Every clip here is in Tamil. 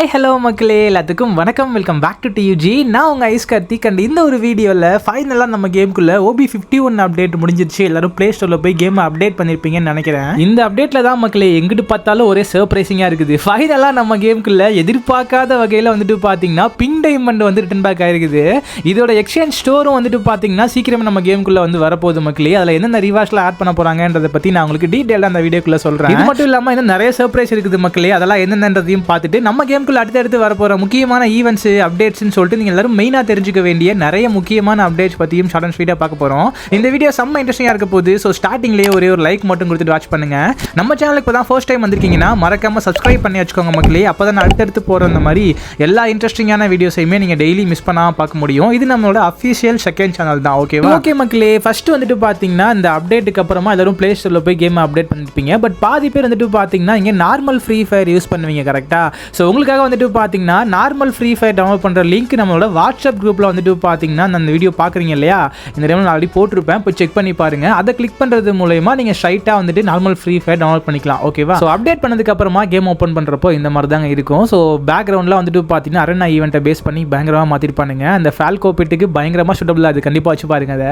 ஹாய் ஹலோ மக்களே. எல்லாத்துக்கும் வணக்கம். வெல்கம் பேக் டு டியூஜி நான் உங்கள் ஐஸ் கார்த்திக் அண்ட் இந்த ஒரு வீடியோவில் ஃபைனலாக நம்ம கேமுக்குள்ளே ஓபி ஃபிஃப்டி ஒன் அப்டேட் முடிஞ்சிருச்சு. எல்லாரும் ப்ளே ஸ்டோரில் போய் கேமை அப்டேட் பண்ணியிருப்பீங்கன்னு நினைக்கிறேன். இந்த அப்டேட்டில் தான் மக்களே எங்கிட்டு பார்த்தாலும் ஒரே சர்ப்ரைசிங்காக இருக்குது. ஃபைனலாக நம்ம கேமுக்குள்ள எதிர்பார்க்காத வகையில் வந்துட்டு பார்த்தீங்கன்னா பிங்க் டைமண்ட் வந்து ரிட்டன் பேக் ஆயிருக்குது. இதோட எக்ஸ்சேஞ்ச் ஸ்டோரும் வந்துட்டு பார்த்தீங்கன்னா சீக்கிரமே நம்ம கேமுக்குள்ளே வந்து வரப்போகுது மக்களே. அதில் என்னென்ன ரிவார்ஸ்லாம் ஆட் பண்ண போகிறாங்கன்றதை பற்றி நான் உங்களுக்கு டீட்டெயிலாக அந்த வீடியோக்குள்ளே சொல்கிறேன் இது மட்டும் இல்லாமல் இன்னும் நிறைய சர்ப்ரைஸ் இருக்குது மக்களே. அதெல்லாம் என்னென்னதையும் பார்த்துட்டு நம்ம கேம் கேமுக்குள்ள அடுத்தடுத்து வரப்போகிற முக்கியமான ஈவெண்ட்ஸ் அப்டேட்ஸ்னு சொல்லிட்டு நீங்கள் எல்லாரும் மெயினாக தெரிஞ்சுக்க வேண்டிய நிறைய முக்கியமான அப்டேட்ஸ் பற்றியும் ஷார்ட் அண்ட் ஸ்வீட்டாக பார்க்க போகிறோம் இந்த வீடியோ செம்ம இன்ட்ரெஸ்டிங்காக இருக்க போகுது. ஸோ ஸ்டார்டிங்லேயே ஒரே ஒரு லைக் மட்டும் கொடுத்துட்டு வாட்ச் பண்ணுங்க. நம்ம சேனலுக்கு இப்போ தான் ஃபர்ஸ்ட் டைம் வந்திருக்கீங்கன்னா மறக்காம சப்ஸ்கிரைப் பண்ணி வச்சுக்கோங்க மக்களே. அப்போ தான் அடுத்தடுத்து போகிற அந்த மாதிரி எல்லா இன்ட்ரெஸ்டிங்கான வீடியோஸையுமே நீங்கள் டெய்லி மிஸ் பண்ணாமல் பார்க்க முடியும். இது நம்மளோட அஃபிஷியல் செகண்ட் சேனல் தான் ஓகேவா ஓகே மக்களே ஃபர்ஸ்ட் வந்துட்டு பார்த்தீங்கன்னா இந்த அப்டேட்டுக்கு அப்புறமா எல்லாரும் ப்ளே ஸ்டோரில் போய் கேம் அப்டேட் பண்ணிருப்பீங்க. பட் பாதி பேர் வந்துட்டு பார்த்தீங்கன்னா இங்கே நார்மல் ஃப்ரீ ஃபயர் யூஸ் பண்ணுவீங்க கரெக்டாக ஸோ உங்களுக்காக வந்துட்டு பார்த்தீங்கன்னா நார்மல் ஃப்ரீ ஃபயர் டவுன்லோட் பண்ணுற லிங்க் நம்மளோட வாட்ஸ்அப் குரூப்பில் வந்துட்டு பார்த்தீங்கன்னா அந்த வீடியோ பார்க்குறீங்க இல்லையா? இந்த டைம் நான் ஆல்ரெடி போட்டிருப்பேன். போய் செக் பண்ணி பாருங்க. அதை கிளிக் பண்ணுறது மூலயமா நீங்கள் ஸ்ட்ரைட்டாக வந்துட்டு நார்மல் ஃப்ரீ ஃபயர் டவுன்லோட் பண்ணிக்கலாம். ஓகேவா ஸோ அப்டேட் பண்ணதுக்கு அப்புறமா கேம் ஓப்பன் பண்ணுறப்போ இந்த மாதிரி தாங்க இருக்கும். ஸோ பேக்ரவுண்டில் வந்துட்டு பார்த்தீங்கன்னா அரண் ஈவெண்ட்டை பேஸ் பண்ணி பயங்கரமாக மாற்றிருப்பானுங்க அந்த ஃபால்கோ பிட்டுக்கு பயங்கரமாக சுட்டபுளாக அது கண்டிப்பாக வச்சு பாருங்க அதை.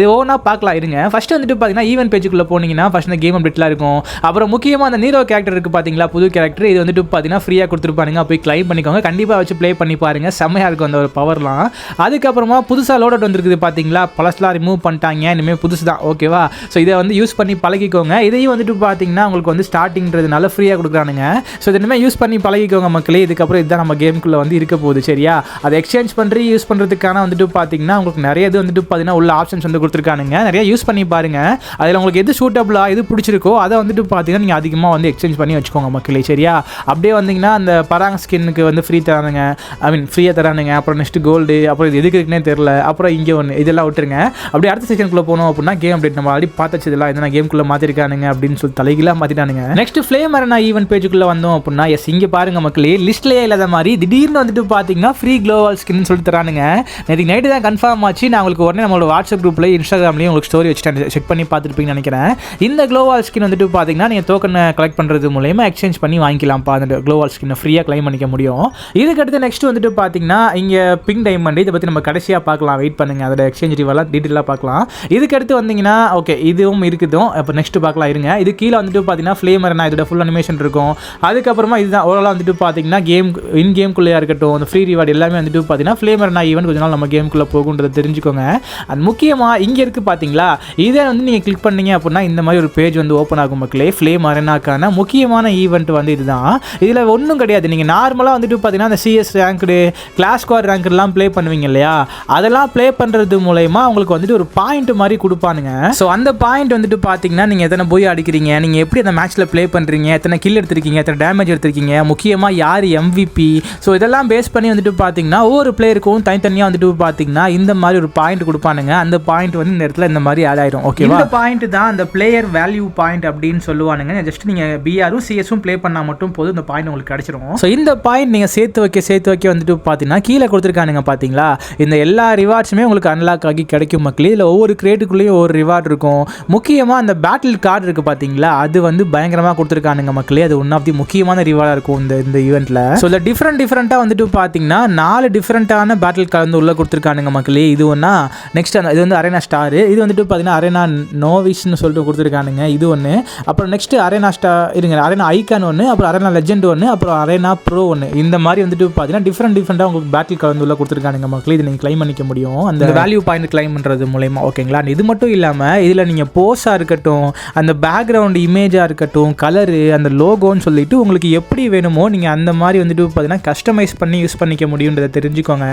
இது ஓனாக பார்க்கலாம் இருங்க. ஃபஸ்ட்டு வந்துட்டு பார்த்தீங்கன்னா ஈவென்ட் பேஜுக்குள்ளே போனீங்கன்னா ஃபஸ்ட் இந்த கேம் அப்டேட்லாம் இருக்கும். அப்புறம் முக்கியமாக அந்த நீரோ கேரக்டர் இருக்குது பார்த்தீங்களா புது கேரக்டர் இது வந்துட்டு பார்த்தீங்கன்னா ஃப்ரீயாக கொடுத்துருப்பானுங்க போய் கிளைம் பண்ணிக்கோங்க. கண்டிப்பாக வச்சு ப்ளே பண்ணி பாருங்கள் செம்மையாக இருக்கும் அந்த ஒரு பவர்லாம் அதுக்கப்புறமா புதுசாக லோட் அவுட் வந்துருக்குது பார்த்தீங்களா பழசெலாம் ரிமூவ் பண்ணிட்டாங்க. இனிமேல் புதுசு தான். ஓகேவா ஸோ இதை வந்து யூஸ் பண்ணி பழகிக்கோங்க. இதையும் வந்துட்டு பார்த்தீங்கன்னா உங்களுக்கு வந்து ஸ்டார்டிங்கிறதுனால ஃப்ரீயாக கொடுக்குறானுங்க. ஸோ இது இனிமேல் யூஸ் பண்ணி பழகிக்கோங்க மக்களே. இதுக்கப்புறம் இதுதான் நம்ம கேம்குள்ளே வந்து இருக்க போகுது. சரியா? அதை எக்ஸ்சேஞ்ச் பண்ணி யூஸ் பண்ணுறதுக்கான வந்துட்டு பார்த்தீங்கன்னா உங்களுக்கு நிறைய இது வந்துட்டு பார்த்தீங்கன்னா உள்ள ஆப்ஷன்ஸ் வந்து கொடுத்துருக்கானுங்க. நிறைய யூஸ் பண்ணி பாருங்கள் அதில் உங்களுக்கு எது சூட்டபுளாக எது பிடிச்சிருக்கோ அதை வந்துட்டு பார்த்தீங்கன்னா நீங்கள் அதிகமாக வந்து எக்ஸ்சேஞ்ச் பண்ணி வச்சுக்கோங்க மக்களே. சரியா? அப்படியே வந்தீங்கன்னா அந்த பராங் ஸ்கின்னுக்கு வந்து ஃப்ரீ தரானுங்க. ஐ மீன் ஃப்ரீயாக தரானுங்க. அப்புறம் நெக்ஸ்ட் கோல்டு அப்புறம் இது எதுக்கு இருக்குன்னே தெரில அப்புறம் இங்கே ஒன்று இதெல்லாம் விட்டுருங்க. அப்படியே அடுத்த செக்ஷனுக்குள்ளே போனோம் அப்படின்னா கேம் அப்டேட் நம்ம ஆல்ரெடி பார்த்துச்சு இதெல்லாம். இதெல்லாம் கேமுக்குள்ளே மாற்றிருக்கானுங்க அப்படின்னு சொல்லி தலைகளாக மாற்றிட்டானுங்க நெக்ஸ்ட் ஃப்ளேம் அரனா ஈவென்ட் பேஜுக்குள்ளே வந்தோம் அப்படின்னா எஸ் இங்கே பாருங்கள் மக்களே லிஸ்ட்லேயே இல்லாத மாதிரி திடீர்னு வந்துட்டு பார்த்தீங்கன்னா ஃப்ரீ க்ளோவால் ஸ்கின் சொல்லி தரானுங்க. நேற்று நைட்டு தான் கன்ஃபார்ம் ஆச்சு. நான் உங்களுக்கு உடனே நம்மளோட வாட்ஸ்அப் குரூப்பில் இன்ஸ்டாகிராம்லேயும் உங்களுக்கு ஸ்டோரி வச்சுட்டேன் செக் பண்ணி பார்த்துருப்பீங்கன்னு நினைக்கிறேன். இந்த க்ளோவால் ஸ்கின் வந்துட்டு பார்த்தீங்கன்னா நீங்கள் டோக்கனை கலெக்ட் பண்ணுறது மூலயமா எக்ஸ்சேஞ்ச் பண்ணி வாங்கிக்கலாம்ப்பா. அந்த க்ளோவால் ஸ்கின்னை ஃப்ரீயாக கிளைம் பண்ணிக்க முடியும். இதுக்கடுத்து நெக்ஸ்ட் வந்துட்டு பார்த்தீங்கன்னா இங்கே பிங்க் டைமண்ட் இதை பற்றி நம்ம கடைசியாக பார்க்கலாம். வெயிட் பண்ணுங்க அதோட எக்ஸ்சேஞ்ச் ரிவெல்லாம் டீட்டெயிலாக பார்க்கலாம். இதுக்கடுத்து வந்தீங்கன்னா ஓகே இதுவும் இருக்குதும். இப்போ நெக்ஸ்ட் பார்க்கலாம் இருங்க. இது கீழே வந்துட்டு பார்த்தீங்கன்னா ஃப்ளேமர் இதோட ஃபுல் அனிமேஷன் இருக்கும். அதுக்கப்புறமா இதுதான் ஓவராலாக வந்துட்டு பார்த்தீங்கன்னா கேம் இன் கேம்குள்ளேயா இருக்கட்டும் அந்த ஃப்ரீ ரிவார்டு எல்லாமே வந்துட்டு பார்த்தீங்கன்னா ஃப்ளேமர் நான் ஈவெண்ட் கொஞ்ச நாள் நம்ம கேமுக்குள்ளே போகுன்றதை தெரிஞ்சுக்கோங்க. அது முக்கியமாக இங்கே இருக்குது பார்த்தீங்களா இதை வந்து நீங்கள் கிளிக் பண்ணீங்க அப்படின்னா இந்த மாதிரி ஒரு பேஜ் வந்து ஓப்பன் ஆகும் மக்களே ஃப்ளேம் அரேனாக்கான முக்கியமான ஈவெண்ட் வந்து இதுதான். இதில் ஒன்றும் கிடையாது நீங்கள் நார்மலாக வந்துட்டு பார்த்தீங்கன்னா அந்த சிஎஸ் ரேங்க்டு கிளாஸ் ஸ்குவாட் ரேங்க்லாம் ப்ளே பண்ணுவீங்க இல்லையா? அதெல்லாம் ப்ளே பண்ணுறது மூலயமா உங்களுக்கு வந்துட்டு ஒரு பாயிண்ட் மாதிரி கொடுப்பானுங்க. ஸோ அந்த பாயிண்ட் வந்துட்டு பார்த்தீங்கன்னா நீங்கள் எத்தனை போய் அடிக்கிறீங்க? நீங்கள் எப்படி அந்த மேட்ச்சில் ப்ளே பண்ணுறீங்க எத்தனை கில் எடுத்திருக்கீங்க? எத்தனை டேமேஜ் எடுத்திருக்கீங்க? முக்கியமாக யார் எம்விபி ஸோ இதெல்லாம் பேஸ் பண்ணி வந்துட்டு பார்த்தீங்கன்னா ஒவ்வொரு பிளேயருக்கும் தனித்தனியாக வந்துட்டு பார்த்தீங்கன்னா இந்த மாதிரி ஒரு பாயிண்ட் கொடுப்பானுங்க. அந்த பாயிண்ட் வந்து இந்த இடத்துல இந்த மாதிரி ஆட் ஆயிடும் ஓகே இந்த பாயிண்ட் தான் அந்த பிளேயர் வேல்யூ பாயிண்ட் அப்படின்னு சொல்லுவானுங்க. ஜஸ்ட் நீங்கள் பிஆரும் சிஎஸும் ப்ளே பண்ணால் மட்டும் போதும். இந்த பாயிண்ட் உங்களுக்கு கிடைச்சிரும். ஸோ இந்த பாயிண்ட் நீங்கள் சேர்த்து வைக்க சேர்த்து வைக்க வந்துட்டு பார்த்தீங்கன்னா கீழே கொடுத்துருக்கானுங்க பார்த்தீங்களா? இந்த எல்லா ரிவார்ட்ஸுமே உங்களுக்கு அன்லாக் ஆகி கிடைக்கும் மக்களே. இதில் ஒவ்வொரு கிரேட்டுக்குள்ளேயும் ஒவ்வொரு ரிவார்ட் இருக்கும். முக்கியமாக அந்த பேட்டில் கார்டு இருக்குது பார்த்தீங்களா? அது வந்து பயங்கரமாக கொடுத்துருக்கானுங்க மக்களே. அது ஒன் ஆஃப் தி முக்கியமான ரிவார்டாக இருக்கும் இந்த இந்த ஈவெண்ட்டில் ஸோ இந்த டிஃப்ரெண்ட் டிஃப்ரெண்ட்டாக வந்துட்டு பார்த்தீங்கன்னா நாலு டிஃப்ரெண்ட்டான பேட்டில் கார்டு வந்து உள்ளே கொடுத்துருக்கானுங்க மக்களே. இது ஒன்றா நெக்ஸ்ட் அந்த இது வந்து அரேனா ஸ்டார் இது வந்துட்டு பார்த்தீங்கன்னா அரேனா நோவிஸ்னு சொல்லிட்டு கொடுத்துருக்கானுங்க. இது ஒன்று அப்புறம் நெக்ஸ்ட் அரேனா ஸ்டா இருங்க அரேனா ஐக்கான் ஒன்று அப்புறம் அரேனா லெஜெண்ட் ஒன்று அப்புறம் அரேனா ப்ரோ ஒன்று இந்த மாதிரி வந்துட்டு பார்த்தீங்கன்னா டிஃப்ரெண்ட் டிஃப்ரெண்ட்டாக உங்களுக்கு பேட்டில் கலந்து உள்ள கொடுத்துருக்கானுங்க மக்கள். இது நீங்கள் கிளைம் பண்ணிக்க முடியும். அந்த வேல்யூ பாயிண்ட் கிளைம் பண்ணுறது மூலயமா ஓகேங்களா இது மட்டும் இல்லாமல் இதில் நீங்கள் போஸாக இருக்கட்டும் அந்த பேக்ரவுண்ட் இமேஜாக இருக்கட்டும் கலரு அந்த லோகோன்னு சொல்லிட்டு உங்களுக்கு எப்படி வேணுமோ நீங்கள் அந்த மாதிரி வந்துட்டு பார்த்தீங்கன்னா கஸ்டமைஸ் பண்ணி யூஸ் பண்ணிக்க முடியுன்றதை தெரிஞ்சுக்கோங்க.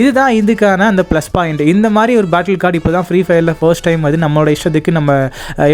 இதுதான் இதுக்கான அந்த ப்ளஸ் பாயிண்ட் இந்த மாதிரி ஒரு பேட்டில் கார்டு இப்போ தான் ஃப்ரீ ஃபயரில் ஃபர்ஸ்ட் டைம் அது நம்மளோட இஷ்டத்துக்கு நம்ம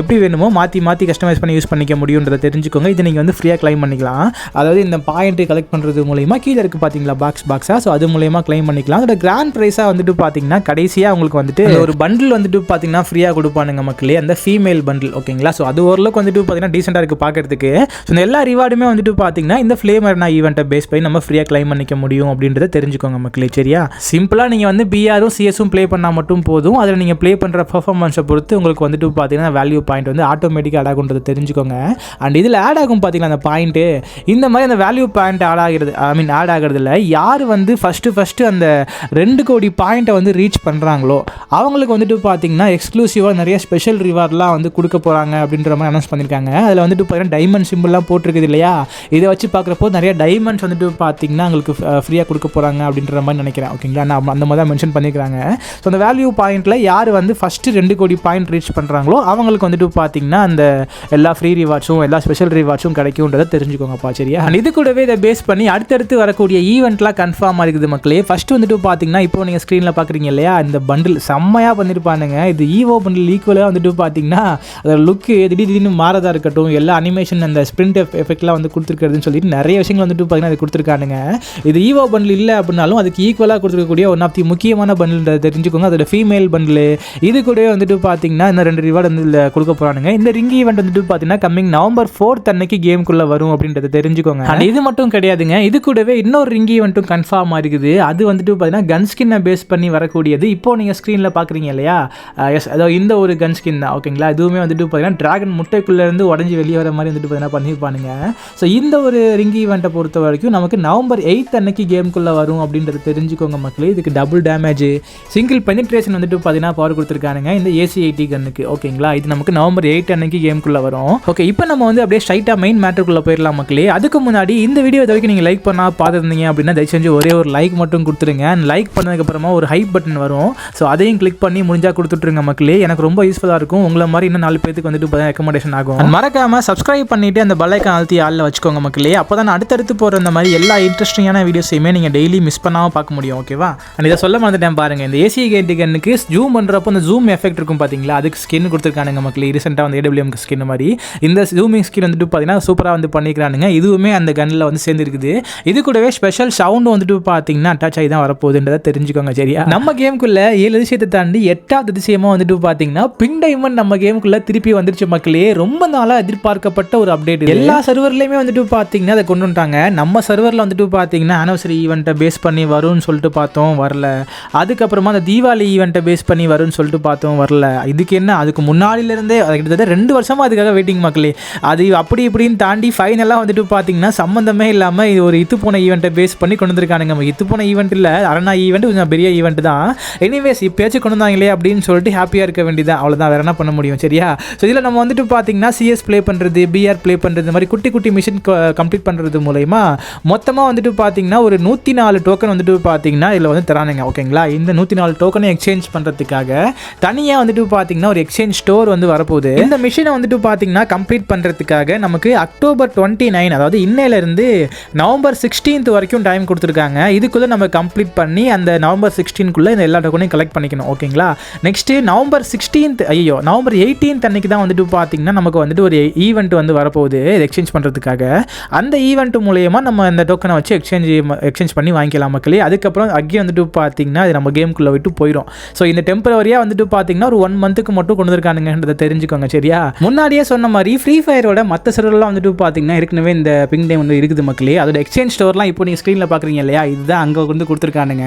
எப்படி வேணுமோ மாற்றி மாற்றி கஸ்டமைஸ் பண்ணி யூஸ் பண்ணிக்க முடியுன்றதை தெரிஞ்சுக்கோங்க. இதை நீங்கள் வந்து ஃப்ரீயாக கிளைம் பண்ணிக்கலாம். அதாவது இந்த பாயிண்ட்டு கலெக்ட் பண்ணுறது மூலயமா கீழே இருக்குது பார்த்தீங்களா பாக்ஸ் பாக்ஸாக ஸோ அது மூலயமா கிளைம் பண்ணிக்கலாம். அதோட கிராண்ட் ப்ரைஸாக வந்துட்டு பார்த்தீங்கன்னா கடைசியாக உங்களுக்கு வந்துட்டு ஒரு பண்டில் வந்துட்டு பார்த்தீங்கன்னா ஃப்ரீயாக கொடுப்பானுங்க மக்களே. அந்த ஃபீமேல் பண்டில் ஓகேங்களா ஸோ அது ஓரளவுக்கு வந்துட்டு பார்த்தீங்கன்னா டீசெண்டாக இருக்குது பார்க்கறதுக்கு ஸோ இந்த எல்லா ரிவார்டுமே வந்துட்டு பார்த்தீங்கன்னா இந்த ஃப்ளேமர்னா ஈவெண்ட்டை பேஸ் பண்ணி நம்ம ஃப்ரீயாக கிளைம் பண்ணிக்க முடியும் அப்படின்றத தெரிஞ்சுக்கோங்க மக்களே சரியா? சிம்பிளாக நீங்கள் வந்து பிஆரும் சிஎஸும் ப்ளே பண்ணால் மட்டும் போதும். அதில் நீங்கள் ப்ளே பண்ணுற பர்ஃபார்மன்ஸை பொறுத்து உங்களுக்கு வந்துட்டு பார்த்தீங்கன்னா வேல்யூ பாயிண்ட் வந்து ஆட்டோமேட்டிக்காக ஆட் ஆகுன்றதை தெரிஞ்சுக்கோங்க. அண்ட் இதில் ஆட் ஆகும் பார்த்தீங்களா அந்த பாயிண்ட்டு இந்த மாதிரி அந்த வேல்யூ பாயிண்ட் ஆட் ஆகிறது ஐ மீன் ஆட் ஆகிறதுல யார் வந்து ஃபஸ்ட்டு ஃபஸ்ட்டு அந்த ரெண்டு கோடி பாயிண்ட்டை வந்து ரீச் பண்ணுறாங்களோ அவங்களுக்கு வந்துட்டு பார்த்தீங்கன்னா எக்ஸ்க்ளூசிவாக நிறைய ஸ்பெஷல் ரிவார்ட்லாம் வந்து கொடுக்க போகிறாங்க அப்படின்ற மாதிரி அனௌன்ஸ் பண்ணியிருக்காங்க அதில் வந்துட்டு பார்த்தீங்கன்னா டைமண்ட் சிம்பிள்லாம் போட்டிருக்குது இல்லையா? இதை வச்சு பார்க்குறப்போ நிறைய டைமண்ட்ஸ் வந்துட்டு பார்த்தீங்கன்னா உங்களுக்கு ஃப்ரீயாக uh, கொடுக்க போகிறாங்க அப்படின்ற மாதிரி நினைக்கிறேன். ஓகேங்களா நான் அந்த மாதிரி தான் மென்ஷன் பண்ணியிருக்காங்க ஸோ அந்த வேல்யூ பாயிண்ட்டில் யார் வந்து ஃபஸ்ட்டு ரெண்டு கோடி பாயிண்ட் ரீச் பண்ணுறாங்களோ அவங்களுக்கு வந்துட்டு பார்த்தீங்கன்னா அந்த எல்லா ஃப்ரீ ரிவார்ட்ஸும் எல்லா ஸ்பெஷல் ரிவார்ட்ஸும் கிடைக்கும்ன்றதை தெரிஞ்சுக்கோங்கப்பா சரியா? இது கூடவே இதை பேஸ் பண்ணி அடுத்தடுத்து வரக்கூடிய ஈவெண்ட்லாம் கன்ஃபார்மாக இருக்குது மக்களே. ஃபஸ்ட்டு வந்துட்டு பார்த்தீங்கன்னா இப்போ நீங்கள் ஸ்க்ரீனில் பார்க்குறீங்க இல்லையா? இந்த பண்டில் செம்மையாக பண்ணியிருப்பானுங்க இது ஈவோ பண்டில் ஈக்குவலாக வந்துட்டு பார்த்தீங்கன்னா அதோட லுக்கு திடீர் திடீர்னு மாறதாக இருக்கட்டும் எல்லா அனிமேஷன் அந்த ஸ்ப்ரிண்ட் எஃபெக்ட்லாம் வந்து கொடுத்துருக்கிறதுன்னு சொல்லிட்டு நிறைய விஷயங்கள் வந்துட்டு பார்த்தீங்கன்னா அது கொடுத்துருக்கானுங்க. இது ஈவோ பண்டில் இல்லை அப்படின்னாலும் அதுக்கு ஈக்குவலாக கொடுத்துருக்கக்கூடிய ஒன் ஆஃப் தி முக்கியமான பண்டில் தெரிஞ்சுக்கோங்க. அதோட ஃபீமேல் பண்டில் இது கூடவே வந்துட்டு பார்த்தீங்கன்னா இந்த ரெண்டு ரிவார்டு வந்து இதில் கொடுக்க போகிறானுங்க இந்த ரிங் ஈவெண்ட் வந்துட்டு பார்த்தீங்கன்னா கம்மிங் நவம்பர் ஃபோர்த் அன்னைக்கு கேமுக்குள்ளே வரும் அப்படின்றத தெரிஞ்சுக்கோங்க. And இது மட்டும் கிடையாது கிடையாதுங்க. இது கூடவே இன்னொரு ரிங்கி ஈவெண்ட்டும் கன்ஃபார்ம் இருக்குது அது வந்துட்டு பார்த்தீங்கன்னா கன் ஸ்கின்னை பேஸ் பண்ணி வரக்கூடியது. இப்போ நீங்கள் ஸ்க்ரீனில் பார்க்குறீங்க இல்லையா? எஸ் அதாவது இந்த ஒரு கன் ஸ்கின் தான். ஓகேங்களா இதுவுமே வந்துட்டு பார்த்தீங்கன்னா டிராகன் முட்டைக்குள்ளேருந்து உடஞ்சி வெளியே வர மாதிரி வந்துட்டு பார்த்தீங்கன்னா பண்ணியிருப்பானுங்க. ஸோ இந்த ஒரு ரிங்கி ஈவெண்ட்டை பொறுத்த வரைக்கும் நமக்கு நவம்பர் எயித் அன்னைக்கு கேம்குள்ளே வரும் அப்படின்றத தெரிஞ்சுக்கோங்க மக்களே. இதுக்கு டபுள் டேமேஜ் சிங்கிள் பெனிட்ரேஷன் வந்துட்டு பார்த்தீங்கன்னா பவர் கொடுத்துருக்கானுங்க. இந்த ஏசி எயிட்டி கன்னுக்கு ஓகேங்களா இது நமக்கு நவம்பர் எயிட் அன்னைக்கு கேமுக்குள்ளே வரும். ஓகே இப்போ நம்ம வந்து அப்படியே ஸ்ட்ரைட்டாக மெயின் மேட்டருக்குள்ளே போயிடலாம் மக்களே. அதுக்கு முன்னாடி இந்த வீடியோ வரைக்கும் நீங்கள் லைக் பண்ணால் பார்த்துருந்தீங்க அப்படின்னா தயவு செஞ்சு ஒரே ஒரு லைக் மட்டும் கொடுத்துருங்க லைக் பண்ணதுக்கப்புறமா ஒரு ஹைப் பட்டன் வரும். ஸோ அதையும் கிளிக் பண்ணி முடிஞ்சா கொடுத்துட்ருங்க மக்களே. எனக்கு ரொம்ப யூஸ்ஃபுல்லாக இருக்கும். உங்களை மாதிரி இன்னும் நாலு பேருக்கு வந்துட்டு பார்த்தா ரெக்கமெண்டேஷன் ஆகும். And மறக்காம சப்ஸ்கிரைப் பண்ணிட்டு அந்த பல்லைக்கான் அழுத்தி ஆளில் வச்சுக்கோங்க மக்களே. அப்போ தான் அடுத்தடுத்து போகிற இந்த மாதிரி எல்லா இன்ட்ரெஸ்டிங்கான வீடியோஸையுமே நீங்கள் டெய்லி மிஸ் பண்ணாமல் பார்க்க முடியும் ஓகேவா அண்ட் இதை சொல்ல மறந்துட்டேன் பாருங்க. இந்த ஏசி கேட்டு கண்ணுக்கு ஜூம் பண்ணுறப்போ அந்த ஜூம் எஃபெக்ட் இருக்கும் பார்த்தீங்களா அதுக்கு ஸ்கின் கொடுத்துருக்கானுங்க மக்களே. ரீசெண்டாக வந்து ஏடபிள்யூஎம் ஸ்கின் மாதிரி. இந்த ஜூமிங் ஸ்கின் வந்துட்டு பார்த்தீங்கன்னா சூப்பராக வந்து பண்ணிக்கிறானுங்க இதுவுமே அந்த கன்னில் வந்து சேர்ந்துருக்குது. இது கூடவே ஸ்பெஷல் சவுண்ட் வந்துட்டு பார்த்தீங்கன்னா அட்டாச் ஆகி தான் வரப்போகுதுன்றதை தெரிஞ்சுக்கோங்க சரியா? நம்ம கேமுக்குள்ள ஏழு அதிசயத்தை தாண்டி எட்டாவது அதிசயமாக வந்துட்டு பார்த்தீங்கன்னா பிங் டைமண்ட் நம்ம கேமுக்குள்ள திருப்பி வந்துருச்சு மக்களே. ரொம்ப நாளாக எதிர்பார்க்கப்பட்ட ஒரு அப்டேட் எல்லா சர்வர்லையுமே வந்துட்டு பார்த்தீங்கன்னா அதை கொண்டு வந்துட்டாங்க. நம்ம சர்வரில் வந்துட்டு பார்த்தீங்கன்னா ஆனிவர்சரி ஈவெண்ட்டை பேஸ் பண்ணி வரும்னு சொல்லிட்டு பார்த்தோம் வரல. அதுக்கப்புறமா அந்த தீபாவளி ஈவெண்ட்டை பேஸ் பண்ணி வரும்னு சொல்லிட்டு பார்த்தோம் வரல. இதுக்கு என்ன? அதுக்கு முன்னாடியிலேருந்தே அது கிட்டத்தட்ட ரெண்டு வருஷமாக அதுக்காக வெயிட்டிங் மக்களே. அது அப்படி இப்படின்னு தாண்டி ஃபைனலாக வந்துட்டு பார்த்தீங்கன்னா சம்மந்தமே இல்லாமல் இது ஒரு இத்து போன ஈவெண்ட்டை பேஸ் பண்ணி கொண்டு வந்திருக்கானுங்க. நம்ம இத்து போன ஈவெண்ட் இல்லை. அரணா ஈவெண்ட் கொஞ்சம் பெரிய ஈவெண்ட் தான். எனிவேஸ் இப்போயாச்சும் கொண்டு வந்தாங்களே அப்படின்னு சொல்லிட்டு ஹாப்பியாக இருக்க வேண்டியதான் அவ்வளோதான் வேற என்ன பண்ண முடியும்? சரியா? ஸோ இதில் நம்ம வந்துட்டு பார்த்தீங்கன்னா சிஎஸ் ப்ளே பண்ணுறது பிஆர் ப்ளே பண்ணுறது இந்த மாதிரி குட்டி குட்டி மிஷின் கம்ப்ளீட் பண்ணுறது மூலயமா மொத்தமாக வந்துட்டு பார்த்தீங்கன்னா ஒரு நூற்றி நாலு டோக்கன் வந்துட்டு பார்த்தீங்கன்னா இதில் வந்து தரானுங்க. ஓகேங்களா? இந்த நூற்றி நாலு டோக்கனை எக்ஸ்சேஞ்ச் பண்ணுறதுக்காக தனியாக வந்துட்டு பார்த்தீங்கன்னா ஒரு எக்ஸ்சேஞ்ச் ஸ்டோர் வந்து வரப்போகுது. இந்த மிஷினை வந்துட்டு பார்த்தீங்கன்னா கம்ப்ளீட் பண்ணுறதுக்காக நமக்கு அக்டோபர் டுவெண்ட்டி நைன் அதாவது இன்னையிலேருந்து நவம்பர் சிக்ஸ்டீன்த் வரைக்கும் டைம் கொடுத்துருக்காங்க. இதுக்குள்ளே நம்ம கம்ப்ளீட் பண்ணி அந்த நவம்பர் சிக்ஸ்டீன்குள்ளே இந்த எல்லா டோக்கனையும் கலெக்ட் பண்ணிக்கணும். ஓகேங்களா நெக்ஸ்ட்டு நவம்பர் சிக்ஸ்டீன்த் ஐயோ நவம்பர் எயிட்டீன்த் அன்னைக்கு தான் வந்துட்டு பார்த்தீங்கன்னா நமக்கு வந்துட்டு ஒரு ஈவெண்ட் வந்து வரப்போகுது. எக்ஸ்சேஞ்ச் பண்ணுறதுக்காக அந்த ஈவெண்ட் மூலயமா நம்ம அந்த டோக்கனை வச்சு எக்ஸ்சேஞ்ச் எக்ஸ்சேஞ்ச் பண்ணி வாங்கிக்கலாம் மக்களே. அதுக்கப்புறம் அங்கேயே வந்துட்டு பார்த்தீங்கன்னா அது நம்ம கேமுக்குள்ளே விட்டு போயிடும் ஸோ இந்த டெம்பரவரியாக வந்துட்டு பார்த்தீங்கன்னா ஒரு ஒன் மந்த்துக்கு மட்டும் கொண்டு வந்துருக்கானுங்கன்றதை தெரிஞ்சுக்கோங்க சரியா? முன்னாடியே சொன்ன மாதிரி ஃப்ரீ ஃபயரோட மற்ற சர்வர்லாம் வந்துட்டு பார்த்தீங்கன்னா ஏற்கனவே இந்த பிங் டே வந்து இருக்குது மக்களே. அதோட எக்ஸ்சேஞ்ச் ஸ்டோர்லாம் இப்போ நீங்கள் ஸ்க்ரீனில் பார்க்குறீங்க இல்லையா? இதுதான் அங்கே வந்து கொடுத்துருக்கானுங்க.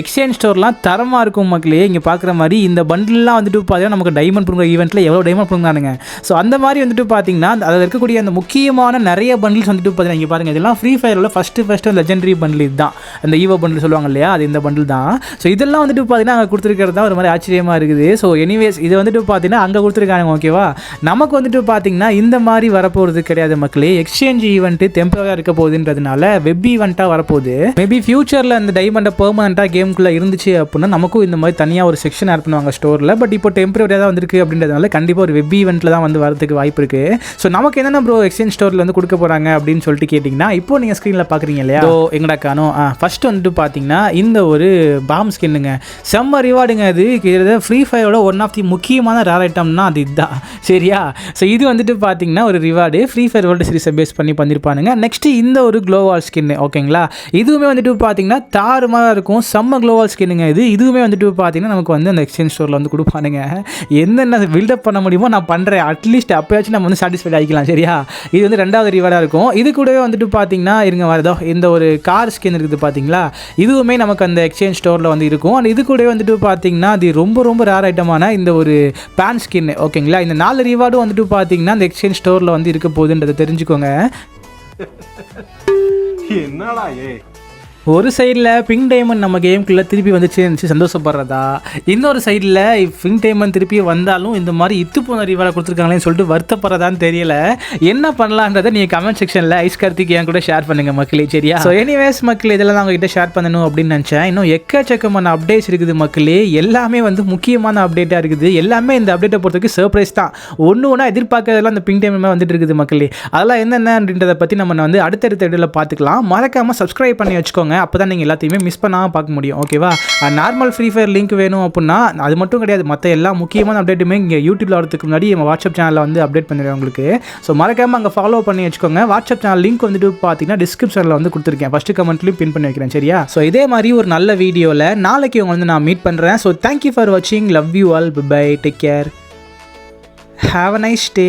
எக்ஸ்சேஞ்ச் ஸ்டோர்லாம் தரமாக இருக்கும் மக்களே. இங்கே பார்க்குற மாதிரி இந்த பண்டில்லாம் வந்துட்டு பார்த்தீங்கன்னா நமக்கு டைமண்ட் பண்ணுற ஈவெண்ட்டில் எவ்வளோ டைமண்ட் பிடுங்கானுங்க ஸோ அந்த மாதிரி வந்துட்டு பார்த்தீங்கன்னா அதில் இருக்கக்கூடிய அந்த முக்கியமான நிறைய பண்டில்ஸ் வந்துட்டு பார்த்தீங்கன்னா இங்கே பாருங்கள் இதெல்லாம் ஃப்ரீ ஃபயரில் ஃபஸ்ட்டு ஃபஸ்ட்டு லெஜெண்டரி பண்டில் இதுதான். அந்த ஈவோ பண்டில் சொல்லுவாங்க இல்லையா? அது இந்த பண்டில் தான். ஸோ இதெல்லாம் வந்துட்டு பார்த்தீங்கன்னா அங்கே கொடுத்துருக்கிறது தான் ஒரு மாதிரி ஆச்சரியமாக இருக்குது. ஸோ எனிவேஸ் இது வந்துட்டு பார்த்தீங்கன்னா அங்கே கொடுத்துருக்காங்க ஓகேவா நமக்கு வந்துட்டு பார்த்தீங்கன்னா இந்த மாதிரி வரப்போகிறது கிடையாது மக்களே. எக்ஸ்சேஞ்ச் ஈவெண்ட்டு டெம்பரரியாக இருக்க அப்படின்றதுனால வெப் ஈவெண்ட்டாக வரப்போகுது. மேபி ஃபியூச்சரில் அந்த டைமண்டை பெர்மனண்ட்டாக கேமுக்குள்ளே இருந்துச்சு அப்படின்னா நமக்கும் இந்த மாதிரி தனியாக ஒரு செக்ஷன் ஆட் பண்ணுவாங்க ஸ்டோரில் பட் இப்போ டெம்பரரியாக தான் வந்திருக்கு அப்படின்றதுனால கண்டிப்பாக ஒரு வெப் ஈவெண்ட்டில் தான் வந்து வரதுக்கு வாய்ப்பு இருக்குது ஸோ நமக்கு என்னென்ன ப்ரோ எக்ஸ்சேஞ்ச் ஸ்டோரில் வந்து கொடுக்க போகிறாங்க அப்படின்னு சொல்லிட்டு கேட்டிங்கன்னா இப்போ நீங்கள் ஸ்க்ரீனில் பார்க்குறீங்க இல்லையா? ஸோ எங்கடா காணும் ஃபர்ஸ்ட் வந்துட்டு பார்த்தீங்கன்னா இந்த ஒரு பாம் ஸ்கின்னுங்க செம்ம ரிவார்டுங்க அது. கிட்டத்தட்ட ஃப்ரீ ஃபயரோட ஒன் ஆஃப் தி முக்கியமான ரேர் ஐட்டம்னா அது இதுதான். சரியா? ஸோ இது வந்துட்டு பார்த்தீங்கன்னா ஒரு ரிவார்டு ஃப்ரீ ஃபயர் வேர்ல்டு சீரிஸை பேஸ் பண்ணி பண்ணியிருப்பானுங்க நெக்ஸ்ட்டு இந்த ஒரு க்ளோவால் ஸ்கின்னு ஓகேங்களா இதுவுமே வந்துட்டு பார்த்தீங்கன்னா தாறுமாறாக இருக்கும். செம்ம க்ளோவால் ஸ்கின்னுங்க இது. இதுவுமே வந்துட்டு பார்த்தீங்கன்னா நமக்கு வந்து அந்த எக்ஸ்சேஞ்ச் ஸ்டோரில் வந்து கொடுப்பானுங்க. என்னென்ன பில்டப் பண்ண முடியுமோ நான் பண்ணுறேன் அட்லீஸ்ட் அப்போயாச்சும் நம்ம வந்து சாட்டிஸ்ஃபைட் ஆகிக்கலாம் சரியா? இது வந்து ரெண்டாவது ரிவார்டாக இருக்கும். இது கூடவே வந்துட்டு பார்த்தீங்கன்னா இருங்க வரதோ இந்த ஒரு கார் ஸ்கின் இருக்குது பார்த்தீங்களா இதுவுமே நமக்கு அந்த எக்ஸ்சேஞ்ச் ஸ்டோரில் வந்து இருக்கும். அண்ட் இது கூடவே வந்துட்டு பார்த்தீங்கன்னா அது ரொம்ப ரொம்ப ரேர் ஐட்டமான இந்த ஒரு பேன் ஸ்கின் ஓகேங்களா இந்த நாலு ரிவார்டும் வந்துட்டு பார்த்தீங்கன்னா அந்த எக்ஸ்சேஞ்ச் ஸ்டோரில் வந்து இருக்க போகுதுன்றதை தெரிஞ்சுக்கோங்க. 哈哈哈天呐老爷 ஒரு சைடில் பிங்க் டைமண்ட் நம்ம கேமுக்குள்ளே திருப்பி வந்துச்சு சந்தோஷப்படுறதா? இன்னொரு சைடில் பிங்க் டைமண்ட் திருப்பி வந்தாலும் இந்த மாதிரி இத்து போன ரிவாலை கொடுத்துருக்காங்களேன்னு சொல்லிட்டு வருத்தப்படுறதான்னு தெரியல. என்ன பண்ணலான்றதை நீங்கள் கமெண்ட் செக்ஷனில் ஐஸ் கார்த்திக் என் கூட ஷேர் பண்ணுங்க மக்களே சரியா? ஸோ எனிவேஸ் மக்கள் இதெல்லாம் நான் உங்ககிட்ட ஷேர் பண்ணணும் அப்படின்னு நினச்சேன். இன்னும் எக்கச்சக்கமான அப்டேட்ஸ் இருக்குது மக்களே. எல்லாமே வந்து முக்கியமான அப்டேட்டாக இருக்குது. எல்லாமே இந்த அப்டேட்டை பொறுத்தவரைக்கும் சர்ப்ரைஸ் தான். ஒன்று ஒன்றா எதிர்பார்க்கறதெல்லாம் அந்த பிங்க் டைம் வந்துட்டு இருக்குது மக்களே. அதெல்லாம் என்னென்ன அப்படின்றத பற்றி நம்ம வந்து அடுத்தடுத்த இடையில பார்த்துக்கலாம். மறக்காமல் சப்ஸ்கிரைப் பண்ணி வச்சுக்கோங்க. அப்போ தான் நீங்கள் எல்லாத்தையுமே மிஸ் பண்ணாமல் பார்க்க முடியும். ஓகேவா நார்மல் ஃப்ரீ ஃபயர் லிங்க் வேணும் அப்படின்னா அது மட்டும் கிடையாது. மற்ற எல்லா முக்கியமான அப்டேட்டுமே இங்கே யூடியூப்பில் வரதுக்கு முன்னாடி நம்ம வாட்ஸ்அப் சேனலில் வந்து அப்டேட் பண்ணிடுவேன் உங்களுக்கு. ஸோ மறக்காமல் அங்கே ஃபாலோ பண்ணி வச்சுக்கோங்க. வாட்ஸ்அப் சேனல் லிங்க் வந்துட்டு பார்த்தீங்கன்னா டிஸ்கிரிப்ஷனில் வந்து கொடுத்துருக்கேன். ஃபஸ்ட்டு கமெண்ட்லையும் பின் பண்ணி வைக்கிறேன். சரியா? ஸோ இதே மாதிரி ஒரு நல்ல வீடியோவில் நாளைக்கு உங்களை வந்து நான் மீட் பண்ணுறேன் ஸோ தேங்க்யூ ஃபார் வாட்சிங் love you all bye take care have a nice day